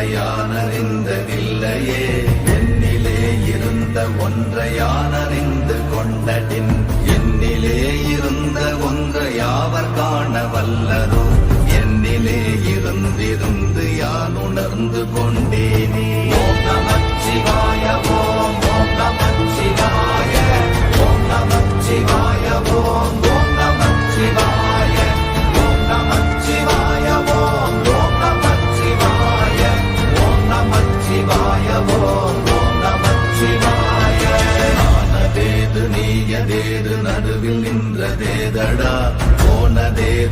ஒன்றையானறிந்ததில்லையே. என்னிலே இருந்த ஒன்றையானறிந்து கொண்டடின் என்னிலே இருந்த ஒன்றையாவர் காண வல்லரோ. என்னிலே இருந்திருந்து யான் உணர்ந்து கொண்டு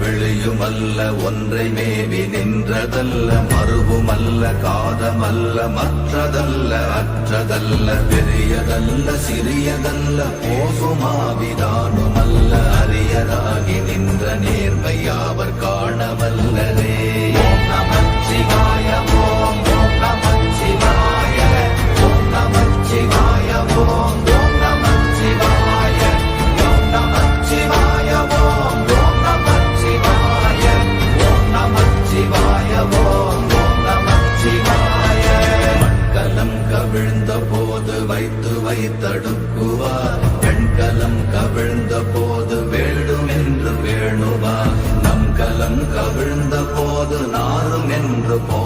வெளியுமல்ல ஒன்றை மேவி நின்றதல்ல மறுவுமல்ல காதமல்ல மற்றதல்ல அற்றதல்ல பெரியதல்ல சிறியதல்ல போகுமாவிதானுமல்ல All.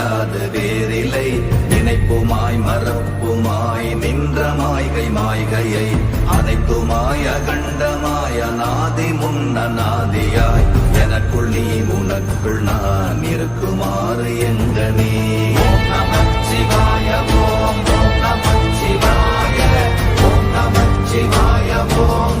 இல்லாத வேறிலை. நினைப்புமாய் மறப்புமாய் நின்ற மாய்கை மாய்கையை அனைத்துமாய் அகண்டமாய் அநாதி முன்னநாதியாய் எனக்குள் நீ உனக்குள் நான் இருக்குமாறு எங்கனே சிவாய ஓம் நம சிவாய. ஓம் நம சிவாய ஓம்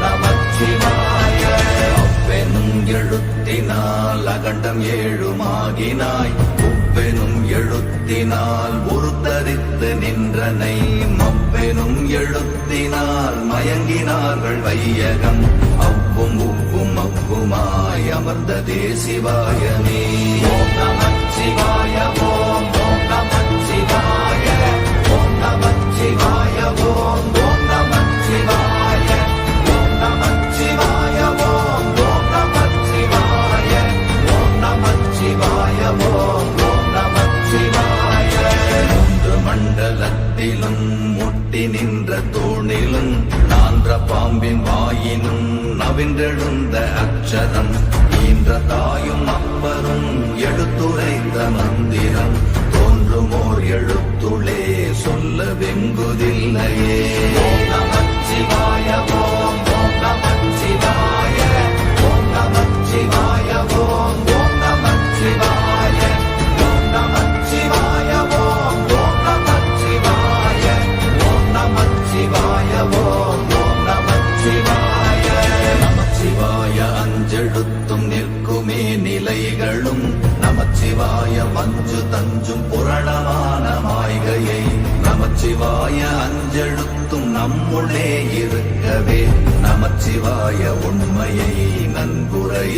நம சிவாய அப்பெனும் எழுத்தினால் அகண்டம் ஏழுமாகினாய். உப்பெனும் எழுத்தினால் உருத்தரித்து நின்றனை. மப்பெனும் எழுத்தினால் மயங்கினார்கள் வையகம். அவ்வும் உப்பும் அவ்வுமாய் அமர்ந்த தேசிவாயமே ஓம் நவின்றெழுந்த அச்சரம் ஈன்ற தாயும் அப்பரும் எடுத்துரைந்த மந்திரம் தோன்றுமோர் எழுத்துளே சொல்ல வெங்குதில்லையே ஓம் நிற்குமே நிலைகளும். நமச்சிவாய மஞ்சு தஞ்சும் புரணமான மாய்கையை நமச்சிவாய அஞ்செழுத்தும் நம்முள்ளே இருக்கவே. நமச்சிவாய உண்மையை நன்குரை